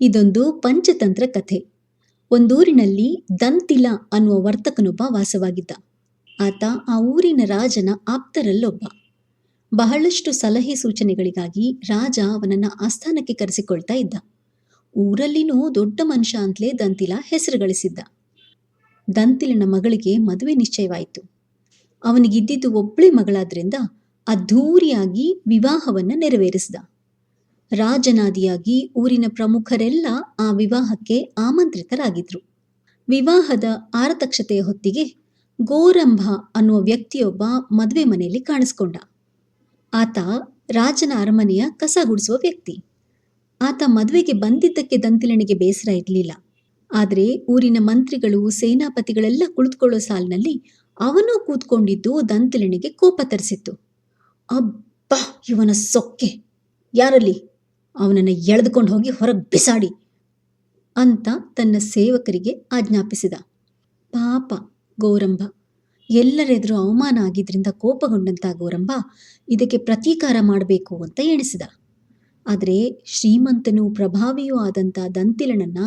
ಇದೊಂದು ಪಂಚತಂತ್ರ ಕಥೆ. ಒಂದೂರಿನಲ್ಲಿ ದಂತಿಲ ಅನ್ನುವ ವರ್ತಕನೊಬ್ಬ ವಾಸವಾಗಿದ್ದ. ಆತ ಆ ಊರಿನ ರಾಜನ ಆಪ್ತರಲ್ಲೊಬ್ಬ. ಬಹಳಷ್ಟು ಸಲಹೆ ಸೂಚನೆಗಳಿಗಾಗಿ ರಾಜ ಅವನನ್ನ ಆಸ್ಥಾನಕ್ಕೆ ಕರೆಸಿಕೊಳ್ತಾ ಇದ್ದ. ಊರಲ್ಲಿನೂ ದೊಡ್ಡ ಮನುಷ್ಯ ಅಂತಲೇ ದಂತಿಲ ಹೆಸರು ಗಳಿಸಿದ್ದ ದಂತಿಲನ ಮಗಳಿಗೆ ಮದುವೆ ನಿಶ್ಚಯವಾಯಿತು. ಅವನಿಗಿದ್ದಿದ್ದು ಒಬ್ಬಳೇ ಮಗಳಾದ್ರಿಂದ ಅದ್ಧೂರಿಯಾಗಿ ವಿವಾಹವನ್ನ ನೆರವೇರಿಸಿದ. ರಾಜನಾದಿಯಾಗಿ ಊರಿನ ಪ್ರಮುಖರೆಲ್ಲ ಆ ವಿವಾಹಕ್ಕೆ ಆಮಂತ್ರಿತರಾಗಿದ್ರು. ವಿವಾಹದ ಆರತಕ್ಷತೆಯ ಹೊತ್ತಿಗೆ ಗೋರಂಭ ಅನ್ನುವ ವ್ಯಕ್ತಿಯೊಬ್ಬ ಮದುವೆ ಮನೆಯಲ್ಲಿ ಕಾಣಿಸ್ಕೊಂಡ. ಆತ ರಾಜನ ಅರಮನೆಯ ಕಸ ಗುಡಿಸುವ ವ್ಯಕ್ತಿ. ಆತ ಮದುವೆಗೆ ಬಂದಿದ್ದಕ್ಕೆ ದಂತಿಲನಿಗೆ ಬೇಸರ ಇರಲಿಲ್ಲ. ಆದರೆ ಊರಿನ ಮಂತ್ರಿಗಳು, ಸೇನಾಪತಿಗಳೆಲ್ಲ ಕುಳಿತುಕೊಳ್ಳೋ ಸಾಲಿನಲ್ಲಿ ಅವನೂ ಕೂತ್ಕೊಂಡಿದ್ದು ದಂತಿಲನಿಗೆ ಕೋಪ ತರಿಸಿತ್ತು. ಅಬ್ಬಾ, ಇವನ ಸೊಕ್ಕೆ! ಯಾರಲ್ಲಿ? ಅವನನ್ನು ಎಳೆದುಕೊಂಡು ಹೋಗಿ ಹೊರಗೆ ಬಿಸಾಡಿ ಅಂತ ತನ್ನ ಸೇವಕರಿಗೆ ಆಜ್ಞಾಪಿಸಿದ. ಪಾಪ ಗೌರಂಭ ಎಲ್ಲರೆದುರು ಅವಮಾನ ಆಗಿದ್ದರಿಂದ ಕೋಪಗೊಂಡಂಥ ಗೌರಂಭ ಇದಕ್ಕೆ ಪ್ರತೀಕಾರ ಮಾಡಬೇಕು ಅಂತ ಎಣಿಸಿದ. ಆದರೆ ಶ್ರೀಮಂತನೂ ಪ್ರಭಾವಿಯೂ ಆದಂಥ ದಂತಿಲನನ್ನು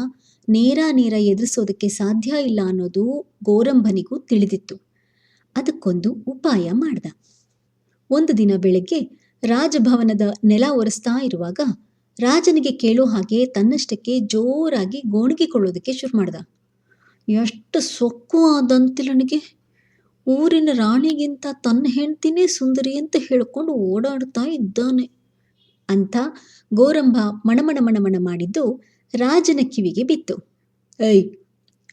ನೇರ ನೇರ ಎದುರಿಸೋದಕ್ಕೆ ಸಾಧ್ಯ ಇಲ್ಲ ಅನ್ನೋದು ಗೋರಂಭನಿಗೂ ತಿಳಿದಿತ್ತು. ಅದಕ್ಕೊಂದು ಉಪಾಯ ಮಾಡ್ದ. ಒಂದು ದಿನ ಬೆಳಗ್ಗೆ ರಾಜಭವನದ ನೆಲ ಒರೆಸ್ತಾ ಇರುವಾಗ ರಾಜನಿಗೆ ಕೇಳೋ ಹಾಗೆ ತನ್ನಷ್ಟಕ್ಕೆ ಜೋರಾಗಿ ಗೋಣಿಗಿಕೊಳ್ಳೋದಕ್ಕೆ ಶುರು ಮಾಡ್ದ. ಎಷ್ಟು ಸೊಕ್ಕು ಆದಂತಿಲ್ಲ ನನಗೆ ಊರಿನ ರಾಣಿಗಿಂತ ತನ್ನ ಹೆಂಡ್ತಿನೇ ಸುಂದರಿ ಅಂತ ಹೇಳಿಕೊಂಡು ಓಡಾಡ್ತಾ ಇದ್ದಾನೆ. ಅಂತ ಗೋರಂಭ ಮಣಮಣ ಮಣಮಣ ಮಾಡಿದ್ದು ರಾಜನ ಕಿವಿಗೆ ಬಿತ್ತು. ಏಯ್,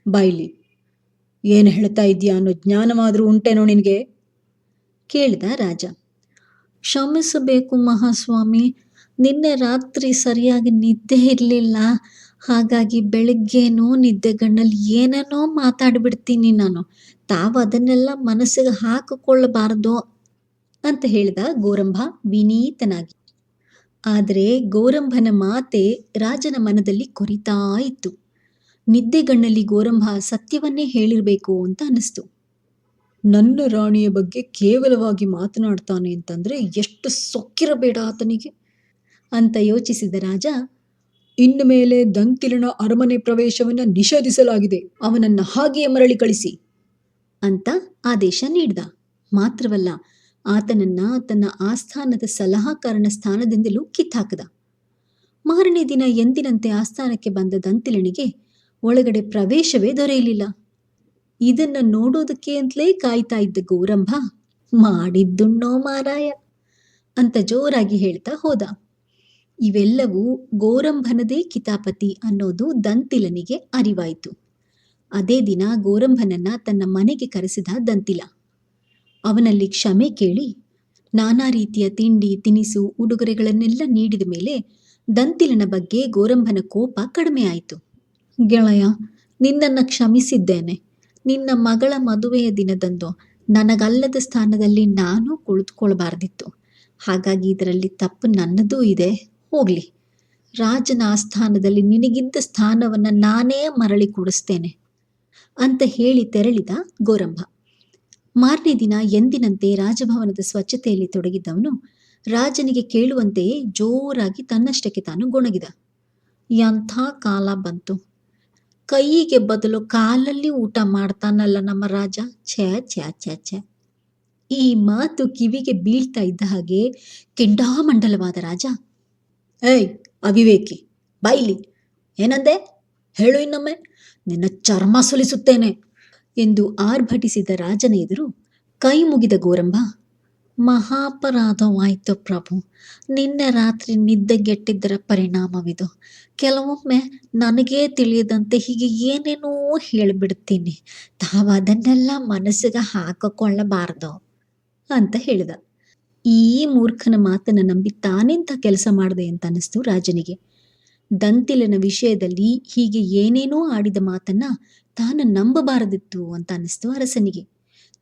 ಬಾಯ್ಲಿ, ಏನು ಹೇಳ್ತಾ ಇದೆಯಾ ಅನ್ನೋ ಜ್ಞಾನವಾದರೂ ಉಂಟೇನೋ ನಿನಗೆ? ಕೇಳಿದ ರಾಜ. ಕ್ಷಮಿಸಬೇಕು ಮಹಾಸ್ವಾಮಿ ನಿನ್ನೆ ರಾತ್ರಿ ಸರಿಯಾಗಿ ನಿದ್ದೆ ಇರಲಿಲ್ಲ. ಹಾಗಾಗಿ ಬೆಳಗ್ಗೆನೋ ನಿದ್ದೆಗಣ್ಣಲ್ಲಿ ಏನೇನೋ ಮಾತಾಡಿಬಿಡ್ತೀನಿ ನಾನು. ತಾವು ಅದನ್ನೆಲ್ಲ ಮನಸ್ಸಿಗೆ ಹಾಕಿಕೊಳ್ಳಬಾರದು ಅಂತ ಹೇಳಿದ ಗೋರಂಭ ವಿನೀತನಾಗಿ. ಆದರೆ ಗೋರಂಭನ ಮಾತೆ ರಾಜನ ಮನದಲ್ಲಿ ಕೊರಿತಾ ಇತ್ತು. ನಿದ್ದೆಗಣ್ಣಲ್ಲಿ ಗೋರಂಭ ಸತ್ಯವನ್ನೇ ಹೇಳಿರಬೇಕು ಅಂತ ಅನಿಸ್ತು ನನ್ನ ರಾಣಿಯ ಬಗ್ಗೆ ಕೇವಲವಾಗಿ ಮಾತನಾಡ್ತಾನೆ ಅಂತಂದ್ರೆ ಎಷ್ಟು ಸೊಕ್ಕಿರಬೇಡ ಆತನಿಗೆ. ಅಂತ ಯೋಚಿಸಿದ ರಾಜ, ಇನ್ನು ಮೇಲೆ ದಂತಿಲನ ಅರಮನೆ ಪ್ರವೇಶವನ್ನು ನಿಷೇಧಿಸಲಾಗಿದೆ. ಅವನನ್ನ ಹಾಗೆಯೇ ಮರಳಿ ಕಳಿಸಿ ಅಂತ ಆದೇಶ ನೀಡ್ದ. ಮಾತ್ರವಲ್ಲ, ಆತನನ್ನ ತನ್ನ ಆಸ್ಥಾನದ ಸಲಹಾಕಾರನ ಸ್ಥಾನದಿಂದಲೂ ಕಿತ್ತಾಕದ. ಮಾರನೇ ದಿನ ಎಂದಿನಂತೆ ಆಸ್ಥಾನಕ್ಕೆ ಬಂದ ದಂತಿಲನಿಗೆ ಒಳಗಡೆ ಪ್ರವೇಶವೇ ದೊರೆಯಲಿಲ್ಲ. ಇದನ್ನ ನೋಡೋದಕ್ಕೆ ಅಂತಲೇ ಕಾಯ್ತಾ ಇದ್ದ ಗೌರಂಭ ಮಾಡಿದ್ದುಣ್ಣೋ ಮಾರಾಯ ಅಂತ ಜೋರಾಗಿ ಹೇಳ್ತಾ ಹೋದ. ಇವೆಲ್ಲವೂ ಗೋರಂಭನದೇ ಕಿತಾಪತಿ ಅನ್ನೋದು ದಂತಿಲನಿಗೆ ಅರಿವಾಯಿತು. ಅದೇ ದಿನ ಗೋರಂಭನನ್ನ ತನ್ನ ಮನೆಗೆ ಕರೆಸಿದ ದಂತಿಲ. ಅವನಲ್ಲಿ ಕ್ಷಮೆ ಕೇಳಿ, ನಾನಾ ರೀತಿಯ ತಿಂಡಿ, ತಿನಿಸು, ಉಡುಗೊರೆಗಳನ್ನೆಲ್ಲ ನೀಡಿದ ಮೇಲೆ ದಂತಿಲನ ಬಗ್ಗೆ ಗೋರಂಭನ ಕೋಪ ಕಡಿಮೆ ಆಯಿತು. ಗೆಳೆಯ, ನಿನ್ನನ್ನು ಕ್ಷಮಿಸಿದ್ದೇನೆ. ನಿನ್ನ ಮಗಳ ಮದುವೆಯ ದಿನದಂದು ನನಗಲ್ಲದ ಸ್ಥಾನದಲ್ಲಿ ನಾನು ಕುಳಿತುಕೊಳ್ಬಾರ್ದಿತ್ತು. ಹಾಗಾಗಿ ಇದರಲ್ಲಿ ತಪ್ಪು ನನ್ನದೂ ಇದೆ. ಹೋಗ್ಲಿ. ರಾಜನ ಆಸ್ಥಾನದಲ್ಲಿ ನಿನಗಿದ್ದ ಸ್ಥಾನವನ್ನು ನಾನೇ ಮರಳಿ ಕೊಡಿಸ್ತೇನೆ ಅಂತ ಹೇಳಿ ತೆರಳಿದ ಗೋರಂಭ. ಮಾರನೇ ದಿನ ಎಂದಿನಂತೆ ರಾಜಭವನದ ಸ್ವಚ್ಛತೆಯಲ್ಲಿ ತೊಡಗಿದ್ದವನು ರಾಜನಿಗೆ ಕೇಳುವಂತೆಯೇ ಜೋರಾಗಿ ತನ್ನಷ್ಟಕ್ಕೆ ತಾನು ಗೊಣಗಿದ. ಎಂಥ ಕಾಲ ಬಂತು. ಕೈಯಿಗೆ ಬದಲು ಕಾಲಲ್ಲಿ ಊಟ ಮಾಡ್ತಾನಲ್ಲ ನಮ್ಮ ರಾಜ. ಛೇ ಛೇ ಛೇ ಛೇ. ಈ ಮಾತು ಕಿವಿಗೆ ಬೀಳ್ತಾ ಇದ್ದ ಹಾಗೆ ಕೆಂಡಾಮಂಡಲವಾದ ರಾಜ ಏಯ್, ಅವಿವೇಕಿ, ಬೈಲಿ. ಏನಂದೆ? ಹೇಳು ಇನ್ನೊಮ್ಮೆ. ನಿನ್ನ ಚರ್ಮ ಸುಲಿಸುತ್ತೇನೆ ಎಂದು ಆರ್ಭಟಿಸಿದ ರಾಜನ ಎದುರು ಕೈ ಮುಗಿದ ಗೋರಂಬ, ಮಹಾಪರಾಧವಾಯಿತು ಪ್ರಭು. ನಿನ್ನೆ ರಾತ್ರಿ ನಿದ್ದೆಗೆಟ್ಟಿದ್ದರ ಪರಿಣಾಮವಿದು. ಕೆಲವೊಮ್ಮೆ ನನಗೇ ತಿಳಿಯದಂತೆ ಹೀಗೆ ಏನೇನೋ ಹೇಳಿಬಿಡ್ತೀನಿ. ತಾವು ಅದನ್ನೆಲ್ಲ ಮನಸ್ಸಿಗೆ ಹಾಕಿಕೊಳ್ಳಬಾರ್ದು ಅಂತ ಹೇಳಿದ. ಈ ಮೂರ್ಖನ ಮಾತನ್ನು ನಂಬಿ ತಾನೆಂತ ಕೆಲಸ ಮಾಡಿದೆ ಅಂತ ಅನಿಸ್ತು ರಾಜನಿಗೆ. ದಂತಿಲನ ವಿಷಯದಲ್ಲಿ ಹೀಗೆ ಏನೇನೋ ಆಡಿದ ಮಾತನ್ನ ತಾನು ನಂಬಬಾರದಿತ್ತು ಅಂತ ಅನಿಸ್ತು ಅರಸನಿಗೆ.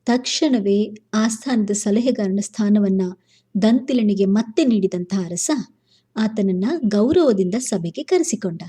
ತಕ್ಷಣವೇ ಆಸ್ಥಾನದ ಸಲಹೆಗಾರನ ಸ್ಥಾನವನ್ನ ದಂತಿಲನಿಗೆ ಮತ್ತೆ ನೀಡಿದಂತಹ ಅರಸ ಆತನನ್ನ ಗೌರವದಿಂದ ಸಭೆಗೆ ಕರೆಸಿಕೊಂಡ.